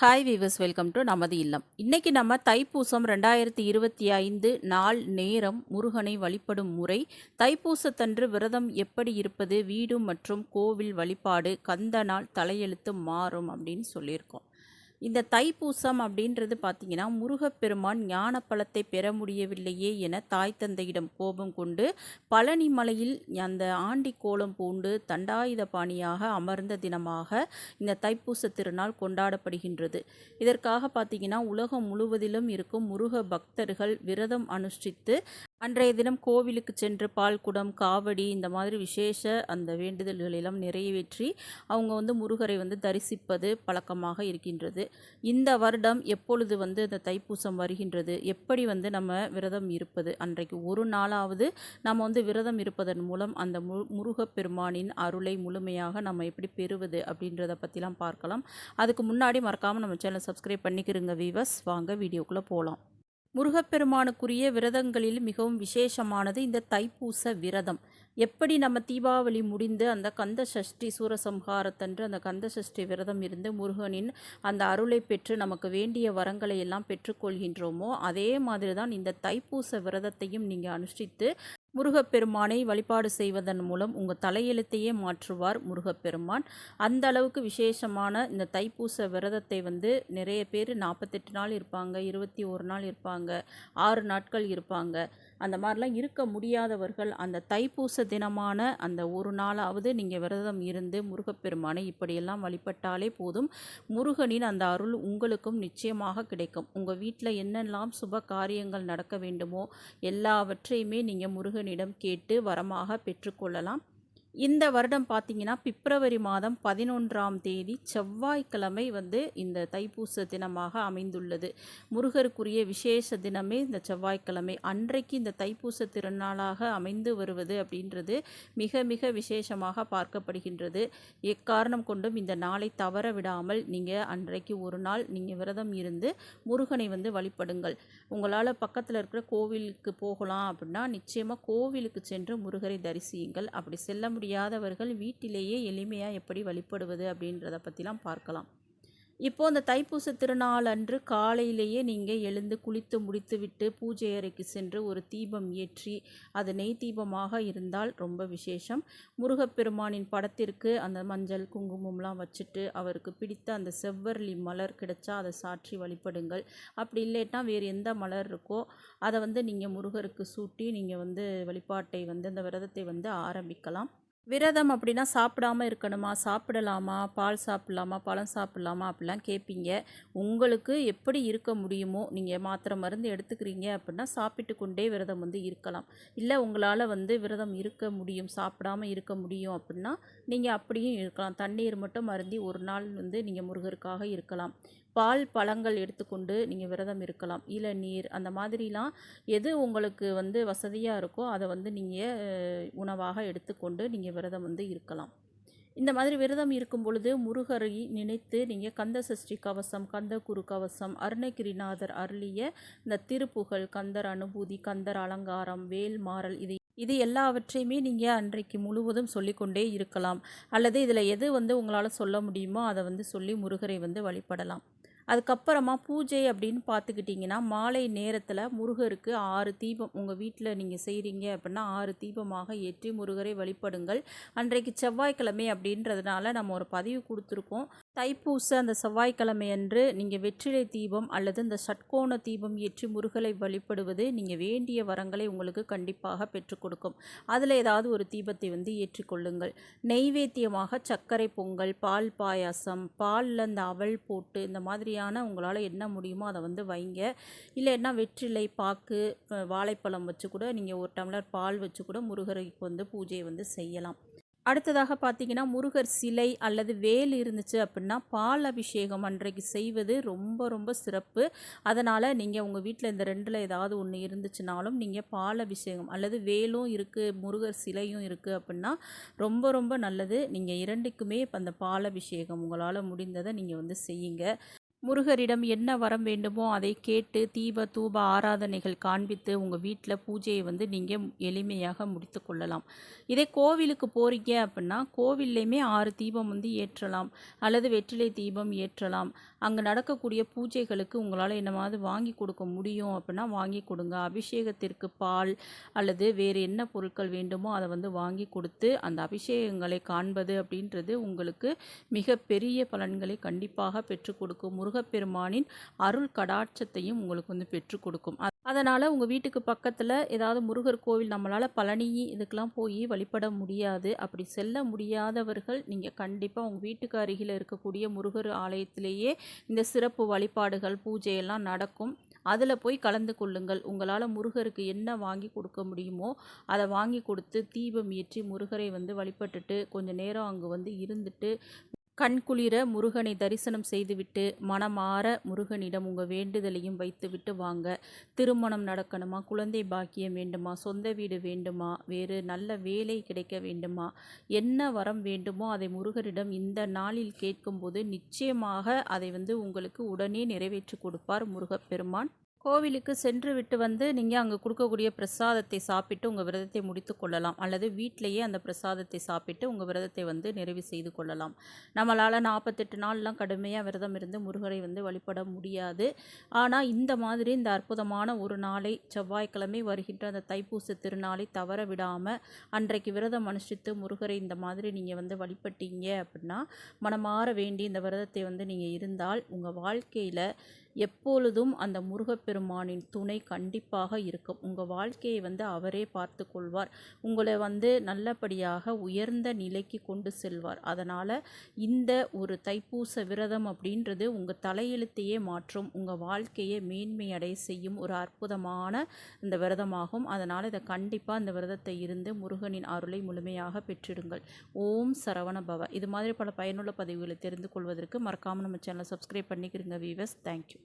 Hi viewers welcome to நமது இல்லம். இன்றைக்கி நம்ம தைப்பூசம் ரெண்டாயிரத்தி இருபத்தி ஐந்து நாள் நேரம் முருகனை வழிபடும் முறை. தைப்பூசத்தன்று விரதம் எப்படி இருப்பது வீடு மற்றும் கோவில் வழிபாடு கந்த நாள் தலையெழுத்து மாறும் அப்படின்னு சொல்லியிருக்கோம். இந்த தைப்பூசம் அப்படின்றது பார்த்திங்கன்னா முருகப்பெருமான் ஞானப்பழத்தை பெற முடியவில்லையே என தாய் தந்தையிடம் கோபம் கொண்டு பழனி மலையில் அந்த ஆண்டி கோலம் பூண்டு தண்டாயுத பாணியாக அமர்ந்த தினமாக இந்த தைப்பூச திருநாள் கொண்டாடப்படுகின்றது. இதற்காக பார்த்தீங்கன்னா உலகம் முழுவதிலும் இருக்கும் முருக பக்தர்கள் விரதம் அனுஷ்டித்து அன்றைய தினம் கோவிலுக்கு சென்று பால் குடம் காவடி இந்த மாதிரி விசேஷ அந்த வேண்டுதல்கள் எல்லாம் நிறைவேற்றி அவங்க வந்து முருகரை வந்து தரிசிப்பது பழக்கமாக இருக்கின்றது. இந்த வருடம் எப்பொழுது வந்து இந்த தைப்பூசம் வருகின்றது? எப்படி வந்து நம்ம விரதம் இருப்பது? அன்றைக்கு ஒரு நாளாவது நம்ம வந்து விரதம் இருப்பதன் மூலம் அந்த மு முருகப்பெருமானின் அருளை முழுமையாக நம்ம எப்படி பெறுவது அப்படின்றத பற்றிலாம் பார்க்கலாம். அதுக்கு முன்னாடி மறக்காமல் நம்ம சேனல் சப்ஸ்கிரைப் பண்ணிக்கிறோங்க வீவர்ஸ் வாங்க வீடியோக்குள்ளே போகலாம் முருகப்பெருமானுக்குரிய விரதங்களில் மிகவும் விசேஷமானது இந்த தைப்பூச விரதம். எப்படி நம்ம தீபாவளி முடிந்து அந்த கந்த சஷ்டி சூரசம்ஹாரத்தன்று அந்த கந்த சஷ்டி விரதம் இருந்து முருகனின் அந்த அருளை பெற்று நமக்கு வேண்டிய வரங்களை எல்லாம் பெற்றுக்கொள்கின்றோமோ அதே மாதிரி தான் இந்த தைப்பூச விரதத்தையும் நீங்கள் அனுஷ்டித்து முருகப்பெருமானை வழிபாடு செய்வதன் மூலம் உங்கள் தலையெழுத்தையே மாற்றுவார் முருகப்பெருமான். அந்த அளவுக்கு விசேஷமான இந்த தைப்பூச விரதத்தை வந்து நிறைய பேர் நாற்பத்தெட்டு நாள் இருப்பாங்க இருபத்தி ஒரு நாள் இருப்பாங்க ஆறு நாட்கள் இருப்பாங்க. அந்த மாதிரிலாம் இருக்க முடியாதவர்கள் அந்த தைப்பூச தினமான அந்த ஒரு நாளாவது நீங்கள் விரதம் இருந்து முருகப்பெருமானை இப்படியெல்லாம் வழிபட்டாலே போதும். முருகனின் அந்த அருள் உங்களுக்கும் நிச்சயமாக கிடைக்கும். உங்கள் வீட்டில் என்னெல்லாம் சுப காரியங்கள் நடக்க வேண்டுமோ எல்லாவற்றையுமே நீங்கள் முருகன் முருகனிடம் கேட்டு வரமாக பெற்றுக்கொள்ளலாம். இந்த வருடம் பார்த்திங்கன்னா பிப்ரவரி மாதம் பதினொன்றாம் தேதி செவ்வாய்க்கிழமை வந்து இந்த தைப்பூச தினமாக அமைந்துள்ளது. முருகருக்குரிய விசேஷ தினமே இந்த செவ்வாய்க்கிழமை. அன்றைக்கு இந்த தைப்பூச திருநாளாக அமைந்து வருவது அப்படின்றது மிக மிக விசேஷமாக பார்க்கப்படுகின்றது. எக்காரணம் கொண்டும் இந்த நாளை தவற விடாமல் நீங்கள் அன்றைக்கு ஒரு நாள் நீங்கள் விரதம் இருந்து முருகனை வந்து வழிபடுங்கள். உங்களால் பக்கத்தில் இருக்கிற கோவிலுக்கு போகலாம் அப்படின்னா நிச்சயமாக கோவிலுக்கு சென்று முருகரை தரிசியுங்கள். அப்படி செல்ல முடியும் முடியாதவர்கள் வீட்டிலேயே எளிமையாக எப்படி வழிபடுவது அப்படின்றத பற்றிலாம் பார்க்கலாம். இப்போது அந்த தைப்பூச திருநாள் அன்று காலையிலேயே நீங்கள் எழுந்து குளித்து முடித்துவிட்டு பூஜை அறைக்கு சென்று ஒரு தீபம் ஏற்றி அது நெய் தீபமாக இருந்தால் ரொம்ப விசேஷம். முருகப்பெருமானின் படத்திற்கு அந்த மஞ்சள் குங்குமம்லாம் வச்சுட்டு அவருக்கு பிடித்த அந்த செவ்வரளி மலர் கிடைச்சா அதை சாற்றி வழிபடுங்கள். அப்படி இல்லைன்னா வேறு எந்த மலர் இருக்கோ அதை வந்து நீங்கள் முருகருக்கு சூட்டி நீங்கள் வந்து வழிபாட்டை வந்து அந்த விரதத்தை வந்து ஆரம்பிக்கலாம். விரதம் அப்படின்னா சாப்பிடாம இருக்கணுமா? சாப்பிடலாமா? பால் சாப்பிட்லாமா? பழம் சாப்பிட்லாமா? அப்படிலாம் கேட்பீங்க. உங்களுக்கு எப்படி இருக்க முடியுமோ நீங்கள் மாத்திரை மருந்து எடுத்துக்கிறீங்க அப்படின்னா சாப்பிட்டு கொண்டே விரதம் வந்து இருக்கலாம். இல்லை உங்களால் வந்து விரதம் இருக்க முடியும் சாப்பிடாம இருக்க முடியும் அப்படின்னா நீங்கள் அப்படியும் இருக்கலாம். தண்ணீர் மட்டும் மருந்தி ஒரு நாள் வந்து நீங்கள் முருகருக்காக இருக்கலாம். பால் பழங்கள் எடுத்துக்கொண்டு நீங்கள் விரதம் இருக்கலாம். இளநீர் அந்த மாதிரிலாம் எது உங்களுக்கு வந்து வசதியாக இருக்கோ அதை வந்து நீங்கள் உணவாக எடுத்துக்கொண்டு நீங்கள் விரதம் வந்து இருக்கலாம். இந்த மாதிரி விரதம் இருக்கும் பொழுது முருகரை நினைத்து நீங்கள் கந்த சஷ்டி கவசம் கந்த குரு கவசம் அருணகிரிநாதர் அருளிய இந்த திருப்புகழ் கந்தர் அனுபூதி கந்தர் அலங்காரம் வேல் மாறல் இது இது எல்லாவற்றையுமே நீங்கள் அன்றைக்கு முழுவதும் சொல்லிக்கொண்டே இருக்கலாம். அல்லது இதில் எது வந்து உங்களால் சொல்ல முடியுமோ அதை வந்து சொல்லி முருகரை வந்து வழிபடலாம். அதுக்கப்புறமா பூஜை அப்படின்னு பார்த்துக்கிட்டிங்கன்னா மாலை நேரத்தில் முருகருக்கு ஆறு தீபம் உங்கள் வீட்டில் நீங்கள் செய்கிறீங்க அப்படின்னா ஆறு தீபமாக ஏற்றி முருகரை வழிபடுங்கள். அன்றைக்கு செவ்வாய்க்கிழமை அப்படின்றதுனால நம்ம ஒரு பதிவு கொடுத்துருக்கோம். தைப்பூச அந்த செவ்வாய்க்கிழமை அன்று நீங்கள் வெற்றிலை தீபம் அல்லது இந்த சட்கோண தீபம் ஏற்றி முருகலை வழிபடுவது நீங்கள் வேண்டிய வரங்களை உங்களுக்கு கண்டிப்பாக பெற்றுக் கொடுக்கும். அதில் ஏதாவது ஒரு தீபத்தை வந்து ஏற்றிக்கொள்ளுங்கள் நெய்வேத்தியமாக சர்க்கரை பொங்கல் பால் பாயாசம் பாலில் இந்த அவல் போட்டு இந்த மாதிரியான உங்களால் என்ன முடியுமோ அதை வந்து வைங்க. இல்லைன்னா வெற்றிலை பாக்கு வாழைப்பழம் வச்சு கூட நீங்கள் ஒரு டம்ளர் பால் வச்சு கூட முருகருக்கு வந்து பூஜையை வந்து செய்யலாம். அடுத்ததாக பார்த்தீங்கன்னா முருகர் சிலை அல்லது வேல் இருந்துச்சு அப்படின்னா பால் அபிஷேகம் அன்றைக்கு செய்வது ரொம்ப ரொம்ப சிறப்பு. அதனால் நீங்கள் உங்கள் வீட்டில் இந்த ரெண்டில் ஏதாவது ஒன்று இருந்துச்சுனாலும் நீங்கள் பால் அபிஷேகம் அல்லது வேலும் இருக்குது முருகர் சிலையும் இருக்குது அப்படின்னா ரொம்ப ரொம்ப நல்லது. நீங்கள் இரண்டுக்குமே இப்போ அந்த பால் அபிஷேகம் உங்களால் முடிந்ததை நீங்கள் வந்து செய்யுங்க. முருகரிடம் என்ன வரம் வேண்டுமோ அதை கேட்டு தீப தூப ஆராதனைகள் காண்பித்து உங்கள் வீட்டில் பூஜையை வந்து நீங்கள் எளிமையாக முடித்து கொள்ளலாம். இதே கோவிலுக்கு போகிறீங்க அப்படின்னா கோவில்லையுமே ஆறு தீபம் வந்து ஏற்றலாம். அல்லது வெற்றிலை தீபம் ஏற்றலாம். அங்கே நடக்கக்கூடிய பூஜைகளுக்கு உங்களால் என்னமாவது வாங்கி கொடுக்க முடியும் அப்படின்னா வாங்கி கொடுங்க. அபிஷேகத்திற்கு பால் அல்லது வேறு என்ன பொருட்கள் வேண்டுமோ அதை வந்து வாங்கி கொடுத்து அந்த அபிஷேகங்களை காண்பது அப்படின்றது உங்களுக்கு மிகப்பெரிய பலன்களை கண்டிப்பாக பெற்றுக் கொடுக்கும். முருகப்பெருமானின் அருள் கடாட்சத்தையும் உங்களுக்கு வந்து பெற்றுக் கொடுக்கும். அதனால் உங்கள் வீட்டுக்கு பக்கத்தில் ஏதாவது முருகர் கோவில் நம்மளால் பழனி இதுக்கெலாம் போய் வழிபட முடியாது. அப்படி செல்ல முடியாதவர்கள் நீங்கள் கண்டிப்பாக உங்கள் வீட்டுக்கு அருகில் இருக்கக்கூடிய முருகர் ஆலயத்திலேயே இந்த சிறப்பு வழிபாடுகள் பூஜையெல்லாம் நடக்கும். அதில் போய் கலந்து கொள்ளுங்கள். உங்களால் முருகருக்கு என்ன வாங்கி கொடுக்க முடியுமோ அதை வாங்கி கொடுத்து தீபம் ஏற்றி முருகரை வந்து வழிபட்டுட்டு கொஞ்சம் நேரம் அங்கே வந்து இருந்துட்டு கண்குளிர முருகனை தரிசனம் செய்துவிட்டு மனமாற முருகனிடம் உங்கள் வேண்டுதலையும் வைத்துவிட்டு வாங்க. திருமணம் நடக்கணுமா? குழந்தை பாக்கியம் வேண்டுமா? சொந்த வீடு வேண்டுமா? வேறு நல்ல வேலை கிடைக்க வேண்டுமா? என்ன வரம் வேண்டுமோ அதை முருகரிடம் இந்த நாளில் கேட்கும்போது நிச்சயமாக அதை வந்து உங்களுக்கு உடனே நிறைவேற்றி கொடுப்பார் முருகப்பெருமான். கோவிலுக்கு சென்று விட்டு வந்து நீங்கள் அங்கே கொடுக்கக்கூடிய பிரசாதத்தை சாப்பிட்டு உங்கள் விரதத்தை முடித்து கொள்ளலாம். அல்லது வீட்டிலேயே அந்த பிரசாதத்தை சாப்பிட்டு உங்கள் விரதத்தை வந்து நிறைவு செய்து கொள்ளலாம். நம்மளால் நாற்பத்தெட்டு நாள்லாம் கடுமையாக விரதம் இருந்து முருகரை வந்து வழிபட முடியாது. ஆனால் இந்த மாதிரி இந்த அற்புதமான ஒரு நாளை செவ்வாய்க்கிழமை வருகின்ற அந்த தைப்பூச திருநாளை தவற விடாமல் அன்றைக்கு விரதம் அனுஷ்டித்து முருகரை இந்த மாதிரி நீங்கள் வந்து வழிபட்டீங்க அப்படின்னா மனமாற வேண்டி இந்த விரதத்தை வந்து நீங்கள் இருந்தால் உங்கள் வாழ்க்கையில் எப்பொழுதும் அந்த முருகப்பெருமானின் துணை கண்டிப்பாக இருக்கும். உங்கள் வாழ்க்கையை வந்து அவரே பார்த்து கொள்வார். உங்களை வந்து நல்லபடியாக உயர்ந்த நிலைக்கு கொண்டு செல்வார். அதனால் இந்த ஒரு தைப்பூச விரதம் அப்படின்றது உங்கள் தலையெழுத்தையே மாற்றும். உங்கள் வாழ்க்கையை மேன்மையடைய செய்யும் ஒரு அற்புதமான இந்த விரதமாகும். அதனால் இதை கண்டிப்பாக இந்த விரதத்தை இருந்து முருகனின் அருளை முழுமையாக பெற்றிடுங்கள். ஓம் சரவண பவ. இது மாதிரி பல பயனுள்ள பதிவுகளை தெரிந்து கொள்வதற்கு மறக்காமல் நம்ம சேனலை சப்ஸ்கிரைப் பண்ணிக்கிறங்க வீவர்ஸ் தேங்க்யூ